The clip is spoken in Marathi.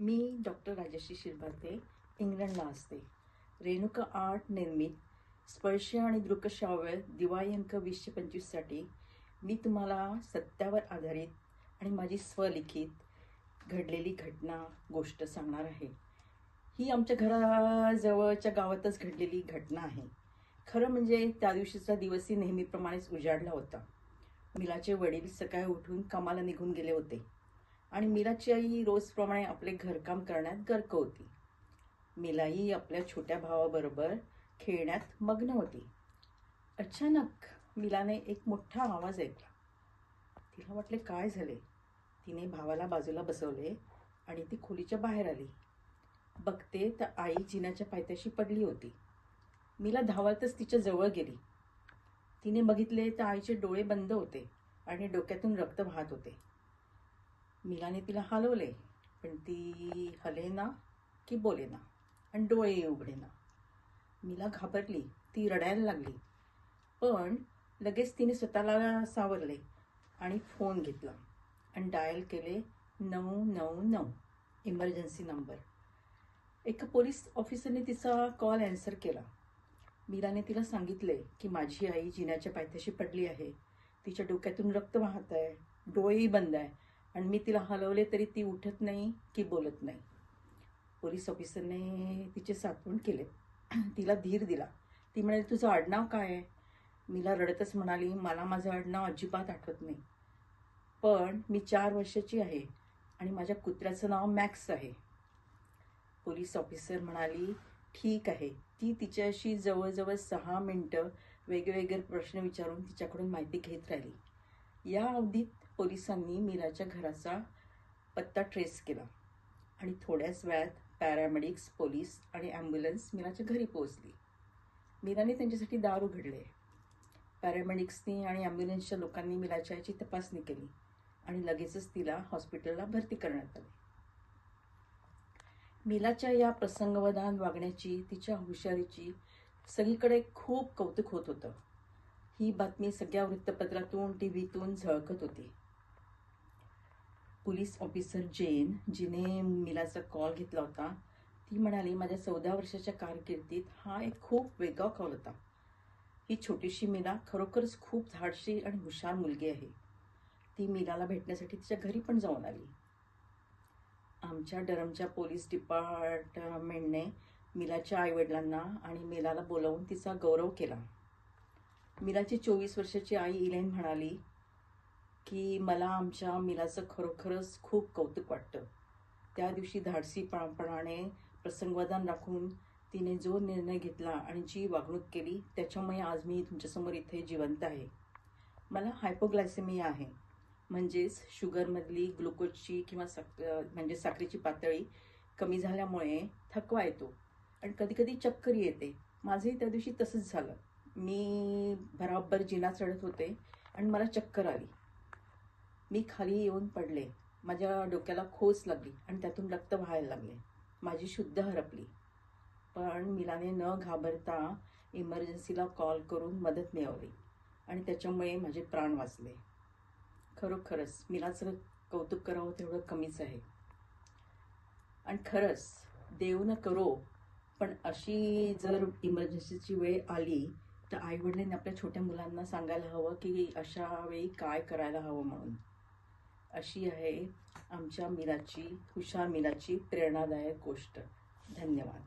मी डॉक्टर राजश्री शिरभाते इंग्लंडला असते रेणुका आर्ट निर्मित स्पर्श आणि दृकश्राव्य दिवाळी अंक वीसशे पंचवीससाठी मी तुम्हाला सत्यावर आधारित आणि माझी स्वलिखित घडलेली घटना गोष्ट सांगणार आहे. ही आमच्या घराजवळच्या गावातच घडलेली घटना आहे. खरं म्हणजे त्या दिवशीचा दिवसही नेहमीप्रमाणेच उजाडला होता. मिलाचे वडील सकाळी उठून कामाला निघून गेले होते. आणि मिलाची आई रोजप्रमाणे आपले घरकाम करण्यात गर्क होती मीलाही आपल्या छोट्या भावाबरोबर खेळण्यात मग्न होती. अचानक मिलाने एक मोठा आवाज ऐकला. तिला वाटले काय झाले? तिने भावाला बाजूला बसवले आणि ती खोलीच्या बाहेर आली. बघते तर आई जिनाच्या पायथ्याशी पडली होती. मिला धावतच तिच्या जवळ गेली. तिने बघितले तर आईचे डोळे बंद होते आणि डोक्यातून रक्त वाहत होते. मिलाने तिला हलवले पण ती हलेना की बोलेना आणि डोळे उघडेना. मिला घाबरली ती रडायला लागली. पण लगेच तिने स्वतःला सावरले आणि फोन घेतला आणि डायल केले नऊ नऊ नऊ इमर्जन्सी नंबर एका पोलीस ऑफिसरने तिचा कॉल ॲन्सर केला. मीराने तिला सांगितले की माझी आई जिन्याच्या पायथ्याशी पडली आहे. तिच्या डोक्यातून रक्त वाहत आहे डोळेही बंद आहे. आणि मी तिला हलवले तरी ती उठत नाही की बोलत नाही. पोलीस ऑफिसरने तिचे सातवण केले. तिला धीर दिला. ती म्हणाली तुझं आडनाव काय आहे? मीला रडतच म्हणाली मला माझं आडनाव अजिबात आठवत नाही. पण मी चार वर्षाची आहे आणि माझ्या कुत्र्याचं नाव मॅक्स आहे. पोलीस ऑफिसर म्हणाली ठीक आहे. ती तिच्याशी जवळजवळ सहा मिनटं वेगवेगळे प्रश्न विचारून तिच्याकडून माहिती घेत राहिली. या अवधीत पोलिसांनी मीराच्या घराचा पत्ता ट्रेस केला आणि थोड्याच वेळात पॅरामेडिक्स पोलीस आणि ॲम्ब्युलन्स मीराच्या घरी पोहोचली. मीराने त्यांच्यासाठी दार उघडले. पॅरामेडिक्सनी आणि ॲम्ब्युलन्सच्या लोकांनी मीराच्या याची तपासणी केली आणि लगेचच तिला हॉस्पिटलला भरती करण्यात आले. मिलाच्या या प्रसंगवधान वागण्याची तिच्या हुशारीची सगळीकडे खूप कौतुक होत होतं. ही बातमी सगळ्या वृत्तपत्रातून टी व्हीतून झळकत होती. पोलीस ऑफिसर जेन जिने मिलाचा कॉल घेतला होता ती म्हणाली माझ्या चौदा वर्षाच्या कारकिर्दीत हा एक खूप वेगळा कॉल होता. ही छोटीशी मीरा खरोखरच खूप धाडशी आणि हुशार मुलगी आहे. ती मीलाला भेटण्यासाठी तिच्या घरी पण जाऊन आली. आमच्या डरमच्या पोलीस डिपार्टमेंटने मिलाच्या आईवडिलांना आणि मिलाला बोलावून तिचा गौरव केला. मिलाची चोवीस वर्षाची आई इलेन म्हणाली की मला आमच्या मिलाचं खरोखरच खूप कौतुक वाटतं. त्या दिवशी धाडसीपणापणाने प्रसंगवधान राखून तिने जो निर्णय घेतला आणि जी वागणूक केली त्याच्यामुळे आज मी तुमच्यासमोर इथे जिवंत आहे. मला हायपोग्लायसेमिया आहे. म्हणजेच शुगरमधली ग्लुकोजची किंवा सक म्हणजे साखरेची पातळी कमी झाल्यामुळे थकवा येतो. आणि कधीकधी चक्कर येते. माझंही त्या दिवशी तसंच झालं. मी बराबर जिना चढत होते आणि मला चक्कर आली. मी खाली येऊन पडले. माझ्या डोक्याला खोस लागली आणि त्यातून रक्त व्हायला लागले. माझी शुद्ध हरपली. पण मिलाने न घाबरता इमर्जन्सीला कॉल करून मदत मिळवली आणि त्याच्यामुळे माझे प्राण वाचले. खरोखरच मिलाचं कौतुक करावं तेवढं कमीच आहे. आणि खरंच देव न करो पण अशी जर इमर्जन्सीची वेळ आली तर आईवडिलांनी आपल्या छोट्या मुलांना सांगायला हवं की अशा वेळी काय करायला हवं म्हणून. अशी आहे आमच्या मिलाची हुशार मिलाची प्रेरणादायक गोष्ट. धन्यवाद.